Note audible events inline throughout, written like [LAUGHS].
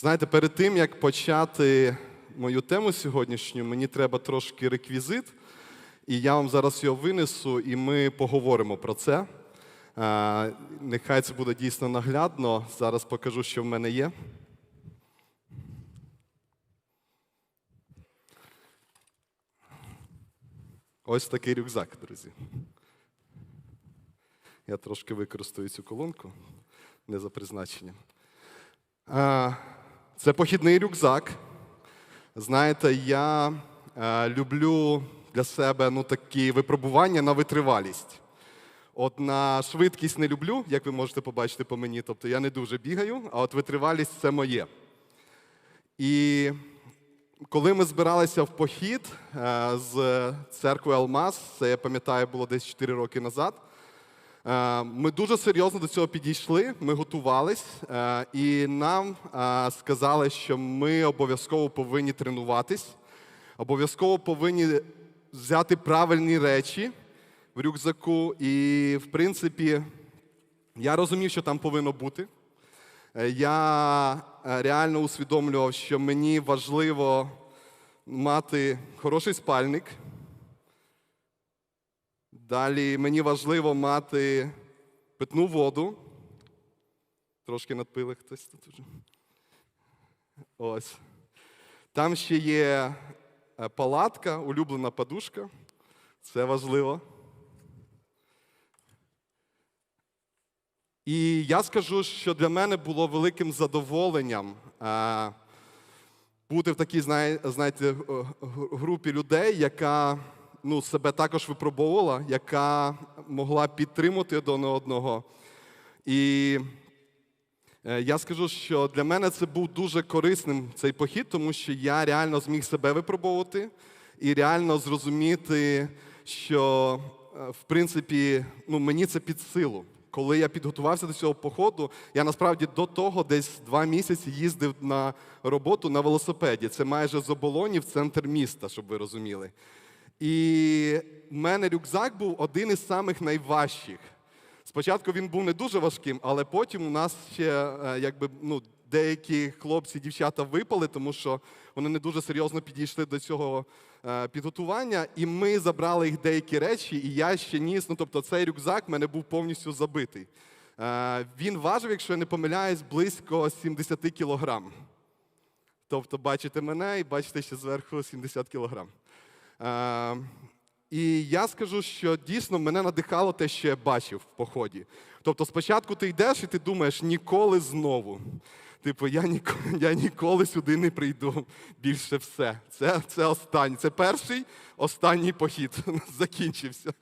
Знаєте, перед тим як почати мою тему сьогоднішню, мені треба трошки реквізит, і я вам зараз його винесу, і ми поговоримо про це. Е, Нехай це буде дійсно наглядно. Зараз покажу, що в мене є. Ось такий рюкзак, друзі. Я трошки використаю цю колонку не за призначенням. Це похідний рюкзак. Знаєте, я е, люблю для себе ну, такі випробування на витривалість. От на швидкість не люблю, як ви можете побачити по мені. Тобто я не дуже бігаю, а от витривалість це моє. І коли ми збиралися в похід е, з церкви Алмаз, це я пам'ятаю, було десь 4 роки назад. Е, Ми дуже серйозно до цього підійшли, ми готувались, е, і нам е, сказали, що ми обов'язково повинні тренуватись, обов'язково повинні взяти правильні речі в рюкзаку. І, в принципі, я розумів, що там повинно бути. Я реально усвідомлював, що мені важливо мати хороший спальник. Далі мені важливо мати питну воду. Трошки надпили хтось тут уже. Ось. Там ще є е, палатка, улюблена подушка. Це важливо. І я скажу, що для мене було великим задоволенням е, бути в такій, знаєте, е, групі людей, яка ну, себе також випробовувала, яка могла підтримати один одного. І е, я скажу, що для мене це був дуже корисним цей похід, тому що я реально зміг себе випробовувати і реально зрозуміти, що е, в принципі ну, мені це під силу. Коли я підготувався до цього походу, я насправді до того десь два місяці їздив на роботу на велосипеді. Це майже з оболоні центр міста, щоб ви розуміли. І в мене рюкзак був один із самих найважчих. Спочатку він був не дуже важким, але потім у нас ще е, якби, ну, деякі хлопці, дівчата випали, тому що вони не дуже серйозно підійшли до цього е, підготування. І ми забрали їх деякі речі, і я ще ніс. Ну, тобто цей рюкзак в мене був повністю забитий. Е, Він важив, якщо я не помиляюсь, близько 70 кілограм. Тобто, бачите мене і бачите ще зверху 70 кілограм. Е, і я скажу, що дійсно мене надихало те, що я бачив в поході. Тобто, спочатку ти йдеш і ти думаєш ніколи знову. Типу, я ніколи, [LAUGHS] я ніколи сюди не прийду. Більше все. Це, це останній. Це перший останній похід [LAUGHS] закінчився.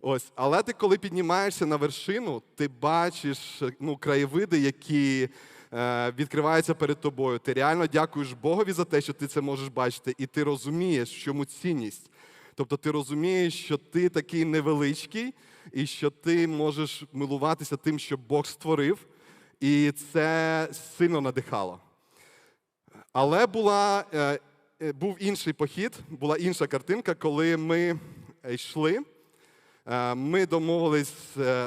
Ось, але ти, коли піднімаєшся на вершину, ти бачиш ну, краєвиди, які е, відкриваються перед тобою. Ти реально дякуєш Богові за те, що ти це можеш бачити, і ти розумієш, в чому цінність. Тобто ти розумієш, що ти такий невеличкий, і що ти можеш милуватися тим, що Бог створив, і це сильно надихало. Але була, е, е, був інший похід, була інша картинка, коли ми йшли. Ми домовились,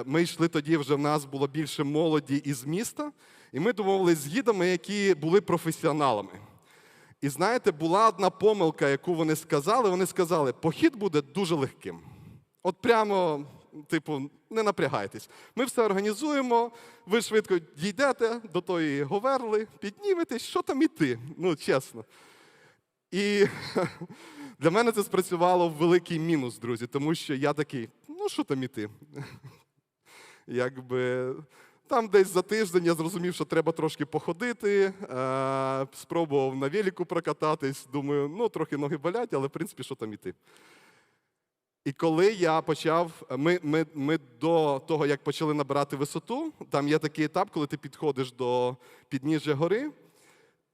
ми йшли тоді, вже в нас було більше молоді із міста, і ми домовились з гідами, які були професіоналами. І знаєте, була одна помилка, яку вони сказали. Вони сказали, похід буде дуже легким. От прямо, типу, не напрягайтесь. Ми все організуємо, ви швидко дійдете до тої говерли, підніметесь, що там іти, ну чесно. І [LAUGHS] для мене це спрацювало в великий мінус, друзі, тому що я такий, ну що там іти? [LAUGHS] Якби там десь за тиждень я зрозумів, що треба трошки походити, е, спробував на велику прокататись. Думаю, ну трохи ноги болять, але в принципі, що там іти. І коли я почав, ми, ми, ми до того, як почали набирати висоту, там є такий етап, коли ти підходиш до підніжжя гори.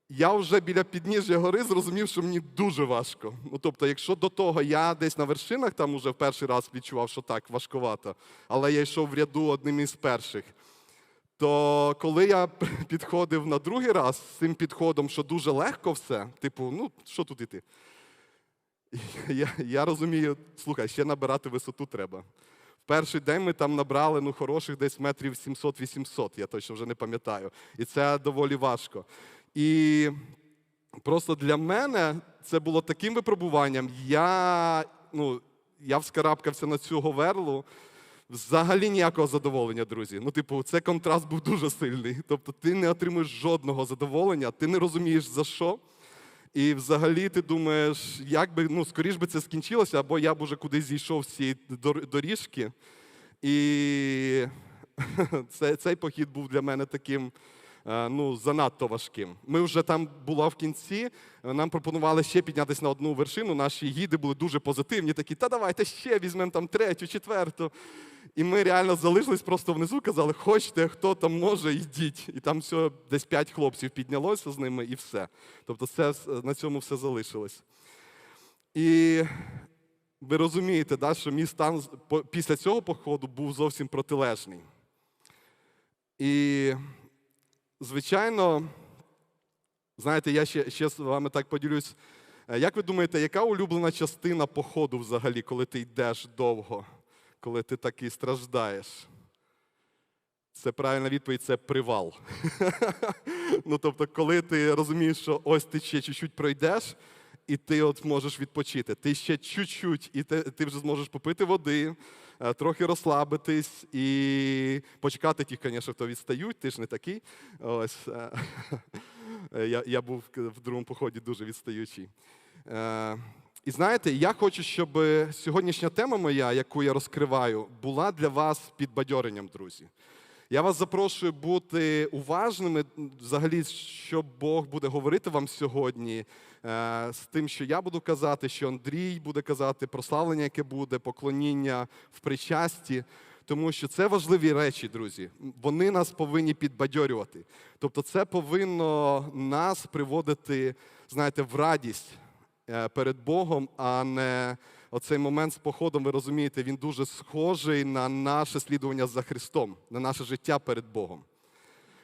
Я вже біля підніжжя гори зрозумів, що мені дуже важко. Ну, тобто, якщо до того я десь на вершинах там уже в перший раз відчував, що так важкувато, але я йшов в ряду одним із перших. То коли я [LAUGHS] підходив на другий раз з цим підходом, що дуже легко все, типу, ну що тут іти? [LAUGHS] Я, я розумію, слухай, ще набирати висоту треба. В перший день ми там набрали ну, хороших десь метрів 700-800, я точно вже не пам'ятаю. І це доволі важко. І просто для мене це було таким випробуванням. Я, ну, я вскарабкався на цю говерлу. Взагалі ніякого задоволення, друзі. Ну, типу, це контраст був дуже сильний. Тобто, ти не отримуєш жодного задоволення, ти не розумієш за що. І взагалі ти думаєш, як би, ну, скоріш би це скінчилося, або я б уже кудись зійшов з цієї доріжки. І [LAUGHS] це, цей похід був для мене таким ну, занадто важким. Ми вже там була в кінці, е, нам пропонували ще піднятися на одну вершину. Наші гіди були дуже позитивні, такі, та давайте ще візьмемо там третю, четверту. І ми реально залишились просто внизу, казали, хочете, хто там може, йдіть. І там все, десь п'ять хлопців піднялося з ними і все. Тобто це, на цьому все залишилось. І ви розумієте, да, що мій стан після цього походу був зовсім протилежний. І, звичайно, знаєте, я ще, ще з вами так поділюсь. Е, Як ви думаєте, яка улюблена частина походу взагалі, коли ти йдеш довго, коли ти такий страждаєш? Це правильна відповідь це привал. [LAUGHS] ну, тобто, коли ти розумієш, що ось ти ще чуть-чуть пройдеш, і ти от можеш відпочити. Ти ще чуть-чуть, і ти, ти вже зможеш попити води, трохи розслабитись і почекати тих, звісно, хто відстають, ти ж не такий. Ось. е, [LAUGHS] Я, я був в другому поході дуже відстаючий. Е, І знаєте, я хочу, щоб сьогоднішня тема моя, яку я розкриваю, була для вас підбадьоренням, друзі. Я вас запрошую бути уважними, взагалі, що Бог буде говорити вам сьогодні, е, з тим, що я буду казати, що Андрій буде казати, прославлення, яке буде, поклоніння в причасті. Тому що це важливі речі, друзі. Вони нас повинні підбадьорювати. Тобто, це повинно нас приводити, знаєте, в радість е, перед Богом, а не оцей момент з походом, ви розумієте, він дуже схожий на наше слідування за Христом, на наше життя перед Богом.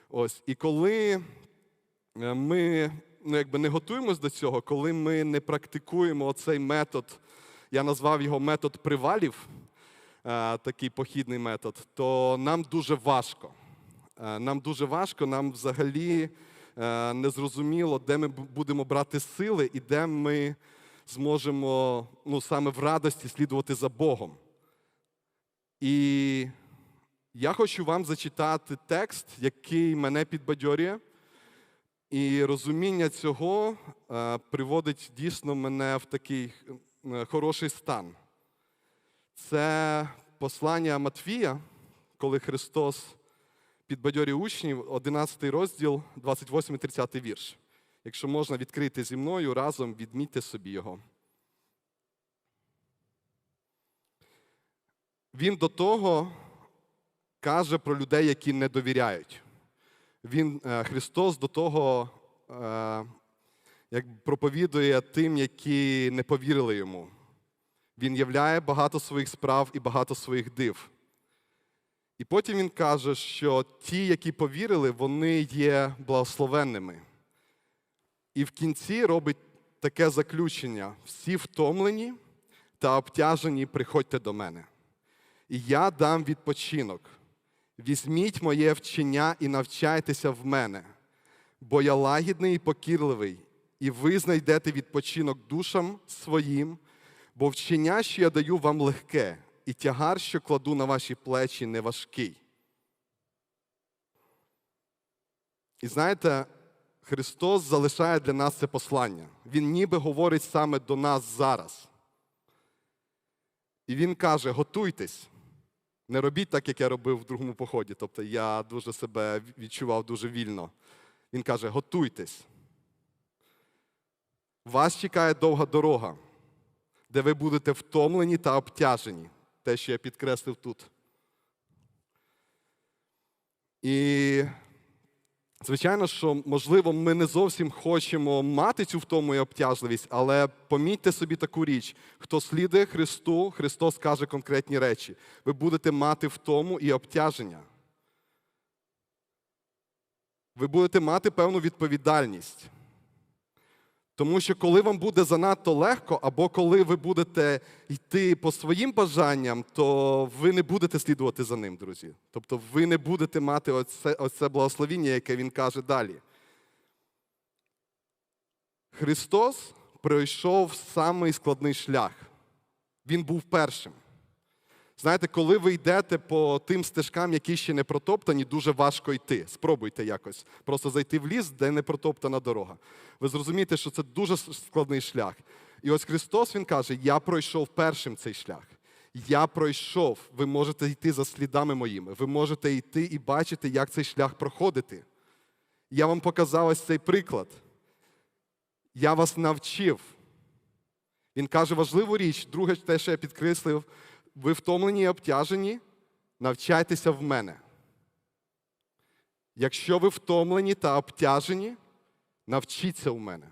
Ось, і коли е, ми ну, якби не готуємось до цього, коли ми не практикуємо оцей метод, я назвав його метод привалів, е, такий похідний метод, то нам дуже важко. Е, Нам дуже важко, нам взагалі е, не зрозуміло, де ми будемо брати сили і де ми зможемо ну, саме в радості слідувати за Богом. І я хочу вам зачитати текст, який мене підбадьорює. І розуміння цього е, приводить дійсно мене в такий е, хороший стан. Це послання Матвія, коли Христос підбадьорює учнів, 11 розділ, 28-30 вірш. Якщо можна відкрити зі мною, разом відмітьте собі його. Він до того каже про людей, які не довіряють. Він, е, Христос до того е, як проповідує тим, які не повірили йому. Він являє багато своїх справ і багато своїх див. І потім він каже, що ті, які повірили, вони є благословенними. І в кінці робить таке заключення: всі втомлені та обтяжені, приходьте до мене. І я дам відпочинок. Візьміть моє вчення і навчайтеся в мене, бо я лагідний і покірливий, і ви знайдете відпочинок душам своїм, бо вчення, що я даю вам легке, і тягар, що кладу на ваші плечі, не важкий. І знаєте, Христос залишає для нас це послання. Він ніби говорить саме до нас зараз. І Він каже: готуйтесь, не робіть так, як я робив в другому поході. Тобто я дуже себе відчував дуже вільно. Він каже: готуйтесь. Вас чекає довга дорога, де ви будете втомлені та обтяжені. Те, що я підкреслив тут. І Звичайно, що, можливо, ми не зовсім хочемо мати цю втому і обтяжливість, але помітьте собі таку річ: хто слідує Христу, Христос каже конкретні речі. Ви будете мати втому і обтяження. Ви будете мати певну відповідальність. Тому що коли вам буде занадто легко, або коли ви будете йти по своїм бажанням, то ви не будете слідувати за ним, друзі. Тобто ви не будете мати оце, оце благословіння, яке він каже далі. Христос пройшов самий складний шлях. Він був першим. Знаєте, коли ви йдете по тим стежкам, які ще не протоптані, дуже важко йти. Спробуйте якось просто зайти в ліс, де не протоптана дорога. Ви зрозумієте, що це дуже складний шлях. І ось Христос Він каже: Я пройшов першим цей шлях. Я пройшов. Ви можете йти за слідами моїми. Ви можете йти і бачити, як цей шлях проходити. Я вам показав ось цей приклад. Я вас навчив. Він каже важливу річ, друге, те, що я підкреслив, ви втомлені і обтяжені, навчайтеся в мене. Якщо ви втомлені та обтяжені, навчіться у мене.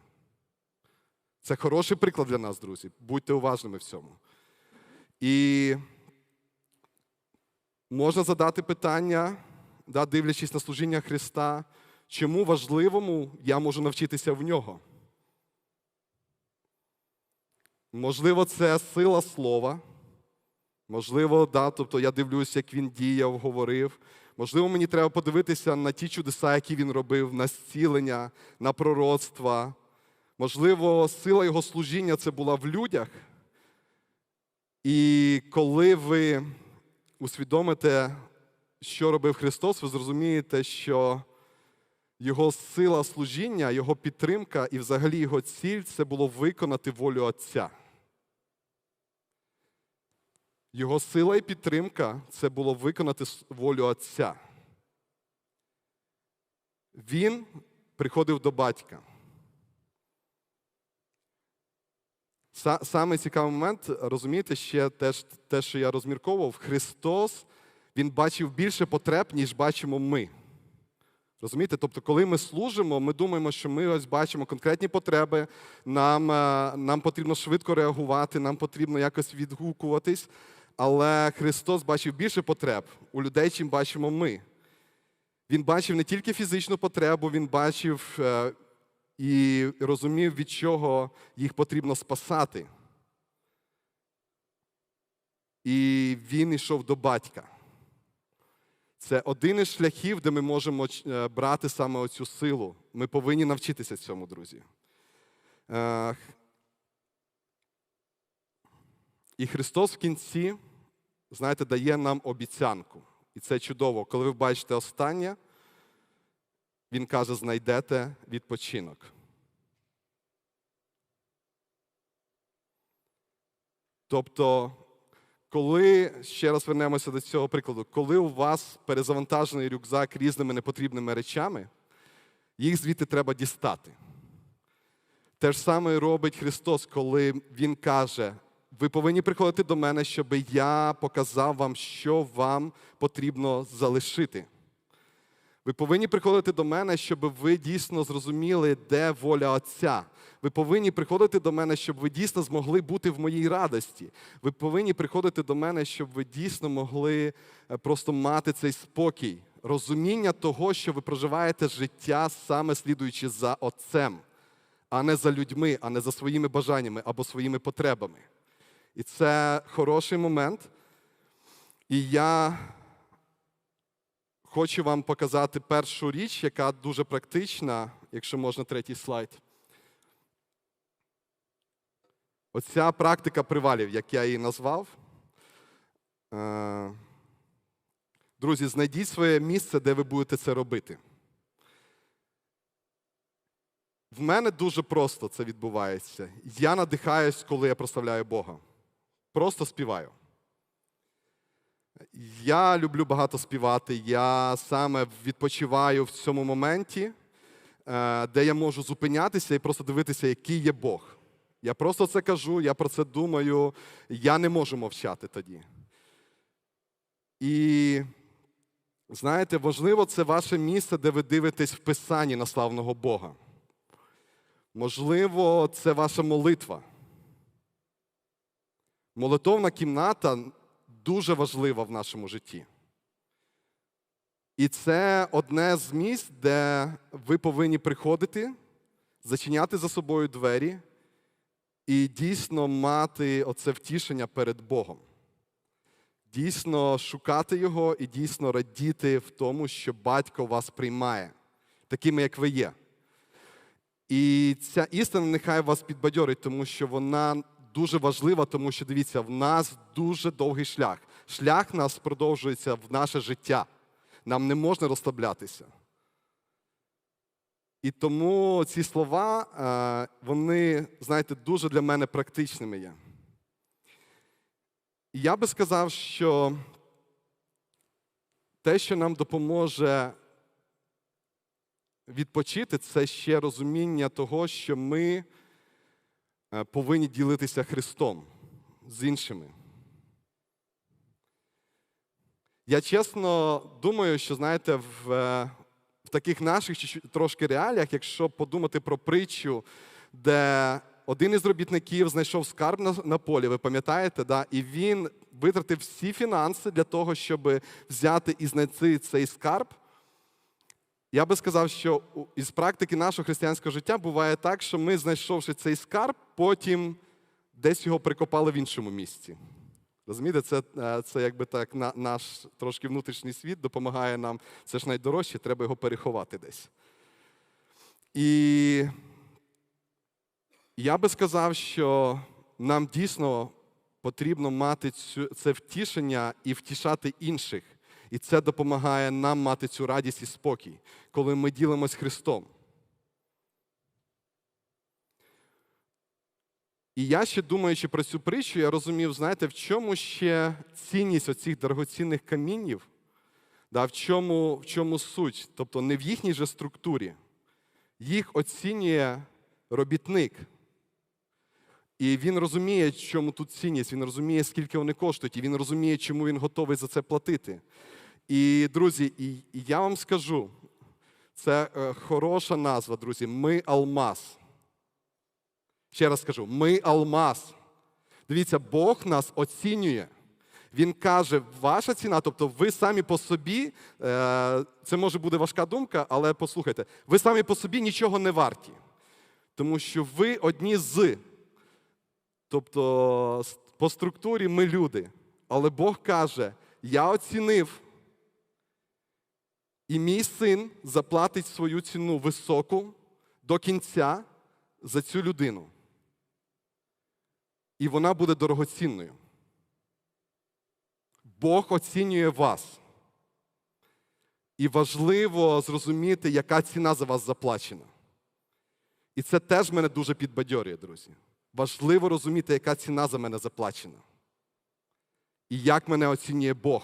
Це хороший приклад для нас, друзі. Будьте уважними в цьому. І можна задати питання, да, дивлячись на служіння Христа, чому важливому я можу навчитися в нього. Можливо, це сила слова. Можливо, да, тобто я дивлюсь, як він діяв, говорив. Можливо, мені треба подивитися на ті чудеса, які він робив, на зцілення, на пророцтва. Можливо, сила його служіння це була в людях. І коли ви усвідомите, що робив Христос, ви зрозумієте, що його сила служіння, його підтримка і взагалі його ціль це було виконати волю Отця. Його сила і підтримка це було виконати волю Отця. Він приходив до батька. Саме цікавий момент, розумієте, ще теж те, що я розмірковував, Христос Він бачив більше потреб, ніж бачимо ми. Розумієте? Тобто, коли ми служимо, ми думаємо, що ми ось бачимо конкретні потреби, нам, нам потрібно швидко реагувати, нам потрібно якось відгукуватись. Але Христос бачив більше потреб у людей, чим бачимо ми. Він бачив не тільки фізичну потребу, він бачив е, і розумів, від чого їх потрібно спасати. І він йшов до батька. Це один із шляхів, де ми можемо е, брати саме оцю силу. Ми повинні навчитися цьому, друзі. Е, і Христос в кінці, знаєте, дає нам обіцянку. І це чудово. Коли ви бачите останнє, Він каже, знайдете відпочинок. Тобто, коли, ще раз вернемося до цього прикладу, коли у вас перезавантажений рюкзак різними непотрібними речами, їх звідти треба дістати. Те ж саме робить Христос, коли Він каже, ви повинні приходити до мене, щоб я показав вам, що вам потрібно залишити. Ви повинні приходити до мене, щоб ви дійсно зрозуміли, де воля Отця. Ви повинні приходити до мене, щоб ви дійсно змогли бути в моїй радості. Ви повинні приходити до мене, щоб ви дійсно могли е, просто мати цей спокій, розуміння того, що ви проживаєте життя саме слідуючи за Отцем, а не за людьми, а не за своїми бажаннями або своїми потребами. І це хороший момент. І я хочу вам показати першу річ, яка дуже практична, якщо можна третій слайд. Оця практика привалів, як я її назвав. Е, друзі, знайдіть своє місце, де ви будете це робити. В мене дуже просто це відбувається. Я надихаюсь, коли я прославляю Бога. Просто співаю. Я люблю багато співати. Я саме відпочиваю в цьому моменті, е, де я можу зупинятися і просто дивитися, який є Бог. Я просто це кажу, я про це думаю, я не можу мовчати тоді. І знаєте, важливо, це ваше місце, де ви дивитесь в Писанні на славного Бога. Можливо, це ваша молитва. Молитовна кімната дуже важлива в нашому житті. І це одне з місць, де ви повинні приходити, зачиняти за собою двері і дійсно мати оце втішення перед Богом. Дійсно шукати Його і дійсно радіти в тому, що батько вас приймає, такими, як ви є. І ця істина нехай вас підбадьорить, тому що вона дуже важлива, тому що дивіться, в нас дуже довгий шлях. Шлях нас продовжується в наше життя. Нам не можна розслаблятися. І тому ці слова, е, вони, знаєте, дуже для мене практичними є. Я би сказав, що те, що нам допоможе відпочити, це ще розуміння того, що ми повинні ділитися Христом з іншими. Я чесно думаю, що знаєте, в, е, в таких наших трошки реаліях, якщо подумати про притчу, де один із робітників знайшов скарб на, на полі, ви пам'ятаєте, да? і він витратив всі фінанси для того, щоб взяти і знайти цей скарб. Я би сказав, що із практики нашого християнського життя буває так, що ми, знайшовши цей скарб, потім десь його прикопали в іншому місці. Розумієте, це, е, це якби так на, наш трошки внутрішній світ допомагає нам. Це ж найдорожче, треба його переховати десь. І я би сказав, що нам дійсно потрібно мати цю, це втішення і втішати інших. І це допомагає нам мати цю радість і спокій, коли ми ділимось Христом. І я ще думаючи про цю притчу, я розумів, знаєте, в чому ще цінність оцих дорогоцінних камінів, да, в, чому, в чому суть? Тобто не в їхній же структурі. Їх оцінює робітник. І він розуміє, чому тут цінність, він розуміє, скільки вони коштують, і він розуміє, чому він готовий за це платити. І, друзі, і, я вам скажу, це е, хороша назва, друзі. Ми алмаз. Ще раз скажу: ми алмаз. Дивіться, Бог нас оцінює. Він каже, ваша ціна, тобто ви самі по собі, е, це може бути важка думка, але послухайте, ви самі по собі нічого не варті. Тому що ви одні з. Тобто по структурі ми люди. Але Бог каже: я оцінив, і мій син заплатить свою ціну високу до кінця за цю людину. І вона буде дорогоцінною. Бог оцінює вас. І важливо зрозуміти, яка ціна за вас заплачена. І це теж мене дуже підбадьорює, друзі. Важливо розуміти, яка ціна за мене заплачена. І як мене оцінює Бог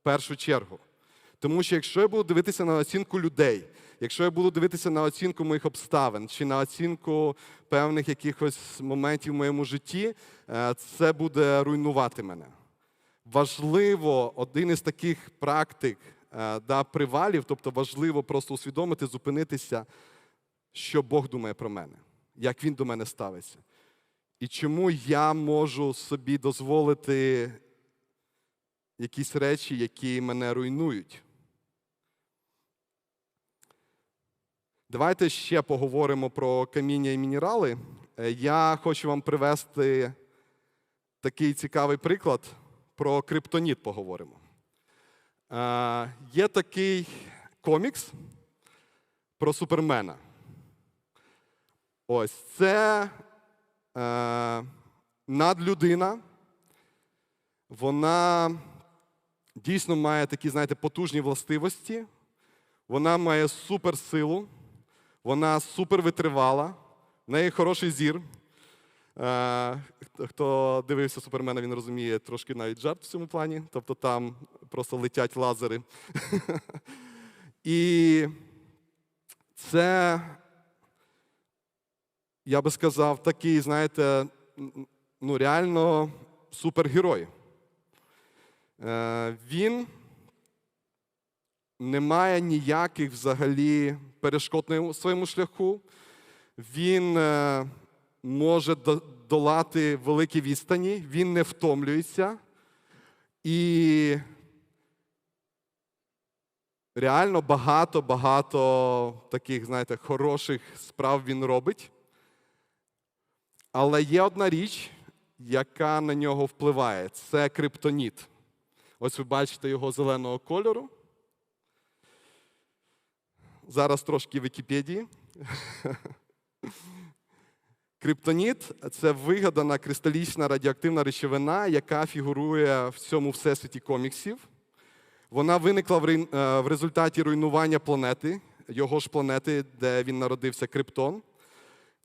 в першу чергу. Тому що якщо я буду дивитися на оцінку людей, якщо я буду дивитися на оцінку моїх обставин чи на оцінку певних якихось моментів в моєму житті, е, це буде руйнувати мене. Важливо, один із таких практик е, да, привалів, тобто важливо просто усвідомити, зупинитися, що Бог думає про мене, як Він до мене ставиться. І чому я можу собі дозволити якісь речі, які мене руйнують. Давайте ще поговоримо про каміння і мінерали. Е, Я хочу вам привести такий цікавий приклад про криптоніт поговоримо. Е, Є такий комікс про супермена. Ось це е, надлюдина. Вона дійсно має такі, знаєте, потужні властивості. Вона має суперсилу, вона супервитривала, в неї хороший зір. Е, Хто дивився Супермена, він розуміє трошки навіть жарт в цьому плані. Тобто там просто летять лазери. [LAUGHS] І це, я би сказав, такий, знаєте, ну реально супергерой. Е, Він не має ніяких взагалі перешкод на своєму шляху. Він е, може долати великі відстані, він не втомлюється. І реально багато-багато таких, знаєте, хороших справ він робить. Але є одна річ, яка на нього впливає це криптоніт. Ось ви бачите його зеленого кольору. Зараз трошки Вікіпедії. [LAUGHS] Криптоніт це вигадана кристалічна радіоактивна речовина, яка фігурує в цьому всесвіті коміксів. Вона виникла е, в результаті руйнування планети, його ж планети, де він народився Криптон.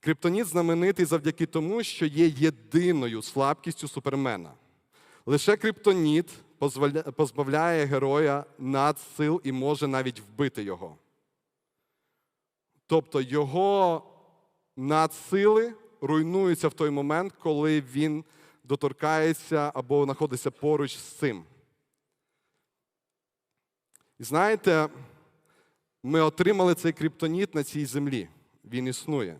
Криптоніт знаменитий завдяки тому, що є єдиною слабкістю супермена. Лише криптоніт позбавляє героя надсил і може навіть вбити його. Тобто його надсили руйнуються в той момент, коли він доторкається або знаходиться поруч з цим. І знаєте, ми отримали цей криптоніт на цій землі. Він існує.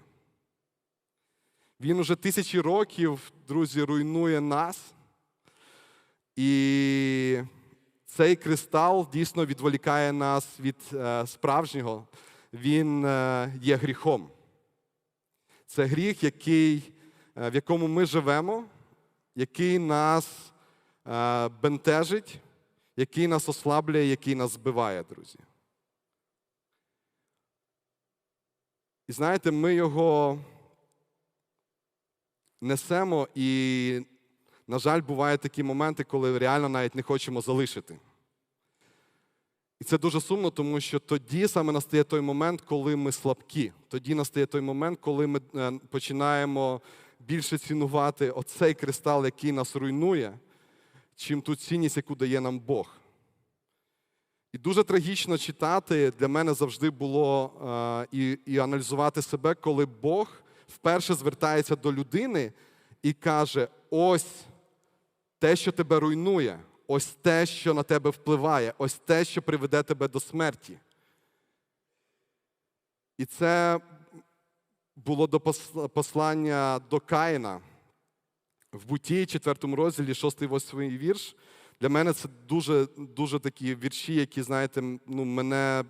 Він уже тисячі років, друзі, руйнує нас. І цей кристал дійсно відволікає нас від е, справжнього. Він е, є гріхом. Це гріх, який, е, в якому ми живемо, який нас е, бентежить, який нас ослаблює, який нас збиває, друзі. І знаєте, ми його несемо, і, на жаль, бувають такі моменти, коли реально навіть не хочемо залишити. І це дуже сумно, тому що тоді саме настає той момент, коли ми слабкі. Тоді настає той момент, коли ми е, починаємо більше цінувати оцей кристал, який нас руйнує, чим ту цінність, яку дає нам Бог. І дуже трагічно читати для мене завжди було е, і, і аналізувати себе, коли Бог вперше звертається до людини і каже: ось те, що тебе руйнує, ось те, що на тебе впливає, ось те, що приведе тебе до смерті. І це було до послання до Каїна в буті, 4 розділі, 6-8 вірш. Для мене це дуже, дуже такі вірші, які, знаєте, ну, мене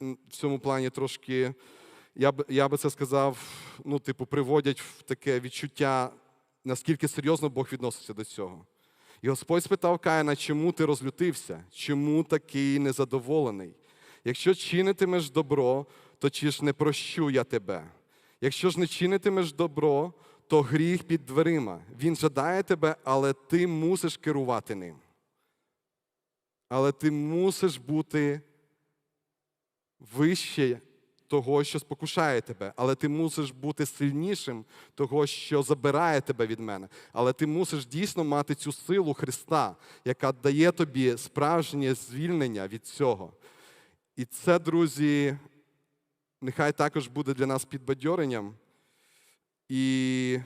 в цьому плані трошки, я би, я би це сказав, ну, типу, приводять в таке відчуття, наскільки серйозно Бог відноситься до цього. І Господь спитав Каїна, чому ти розлютився? Чому такий незадоволений? Якщо чинитимеш добро, то чи ж не прощу я тебе? Якщо ж не чинитимеш добро, то гріх під дверима. Він жадає тебе, але ти мусиш керувати ним. Але ти мусиш бути вище того, що спокушає тебе, але ти мусиш бути сильнішим того, що забирає тебе від мене. Але ти мусиш дійсно мати цю силу Христа, яка дає тобі справжнє звільнення від цього. І це, друзі, нехай також буде для нас підбадьоренням. І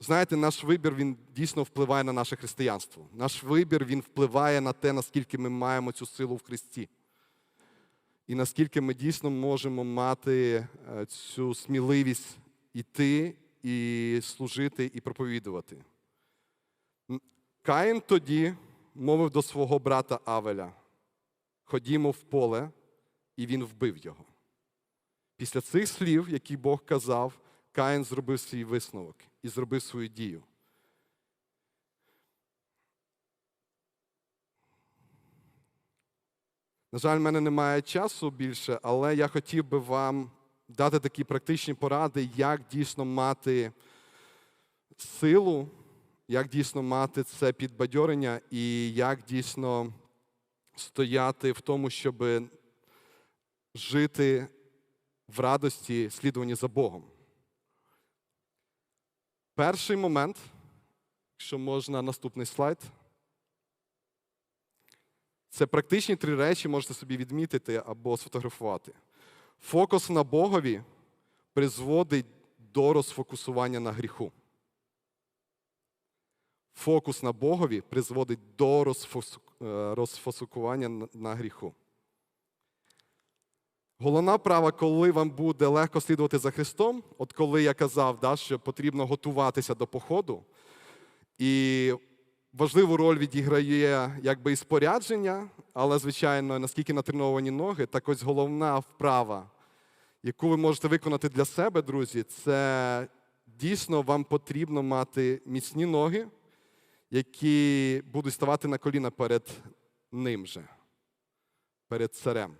знаєте, наш вибір він дійсно впливає на наше християнство. Наш вибір він впливає на те, наскільки ми маємо цю силу в Христі. І наскільки ми дійсно можемо мати е, цю сміливість іти і служити, і проповідувати. Каїн тоді мовив до свого брата Авеля: ходімо в поле, і він вбив його. Після цих слів, які Бог казав, Каїн зробив свій висновок і зробив свою дію. На жаль, в мене немає часу більше, але я хотів би вам дати такі практичні поради, як дійсно мати силу, як дійсно мати це підбадьорення і як дійсно стояти в тому, щоб жити в радості слідуванні за Богом. Перший момент, якщо можна, наступний слайд. Це практичні три речі, можете собі відмітити або сфотографувати. Фокус на Богові призводить до розфокусування на гріху. Фокус на Богові призводить до е, розфокусування на- на гріху. Головна права, коли вам буде легко слідувати за Христом, от коли я казав, да, що потрібно готуватися до походу, і важливу роль відіграє якби і спорядження, але, звичайно, наскільки натреновані ноги, так ось головна вправа, яку ви можете виконати для себе, друзі, це дійсно вам потрібно мати міцні ноги, які будуть ставати на коліна перед ним же, перед царем.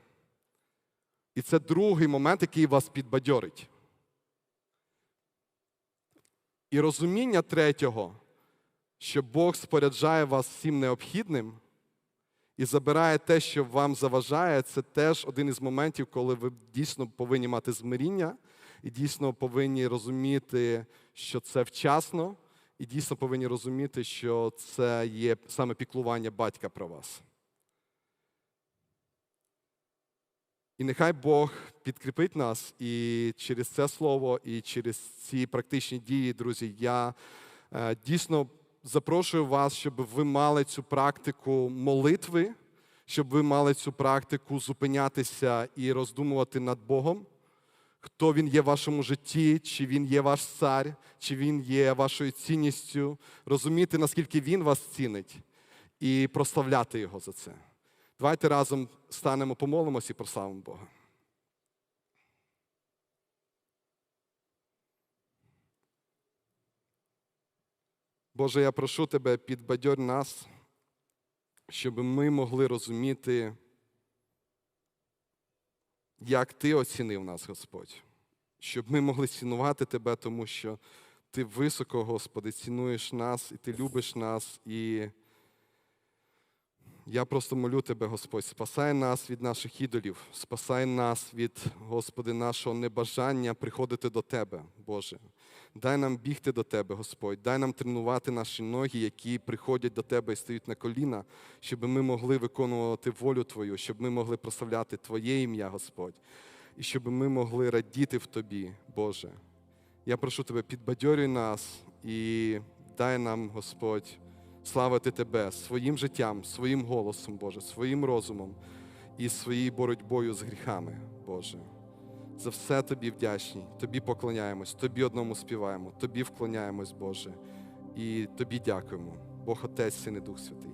І це другий момент, який вас підбадьорить. І розуміння третього, що Бог споряджає вас всім необхідним і забирає те, що вам заважає, це теж один із моментів, коли ви дійсно повинні мати змиріння і дійсно повинні розуміти, що це вчасно, і дійсно повинні розуміти, що це є саме піклування батька про вас. І нехай Бог підкріпить нас і через це слово, і через ці практичні дії, друзі, я е, дійсно запрошую вас, щоб ви мали цю практику молитви, щоб ви мали цю практику зупинятися і роздумувати над Богом, хто він є в вашому житті, чи він є ваш цар, чи він є вашою цінністю, розуміти, наскільки він вас цінить, і прославляти його за це. Давайте разом станемо, помолимося і прославимо Бога. Боже, я прошу тебе, підбадьор нас, щоб ми могли розуміти, як ти оцінив нас, Господь, щоб ми могли цінувати тебе, тому що ти високо, Господи, цінуєш нас, і ти любиш нас. і я просто молю Тебе, Господь, спасай нас від наших ідолів, спасай нас від, Господи, нашого небажання приходити до Тебе, Боже. Дай нам бігти до Тебе, Господь, дай нам тренувати наші ноги, які приходять до Тебе і стають на коліна, щоб ми могли виконувати волю Твою, щоб ми могли прославляти Твоє ім'я, Господь, і щоб ми могли радіти в Тобі, Боже. Я прошу Тебе, підбадьорюй нас і дай нам, Господь славити Тебе своїм життям, своїм голосом, Боже, своїм розумом і своєю боротьбою з гріхами, Боже. За все Тобі вдячні, Тобі поклоняємось, Тобі одному співаємо, Тобі вклоняємось, Боже, і Тобі дякуємо. Бог Отець, Син і Дух Святий.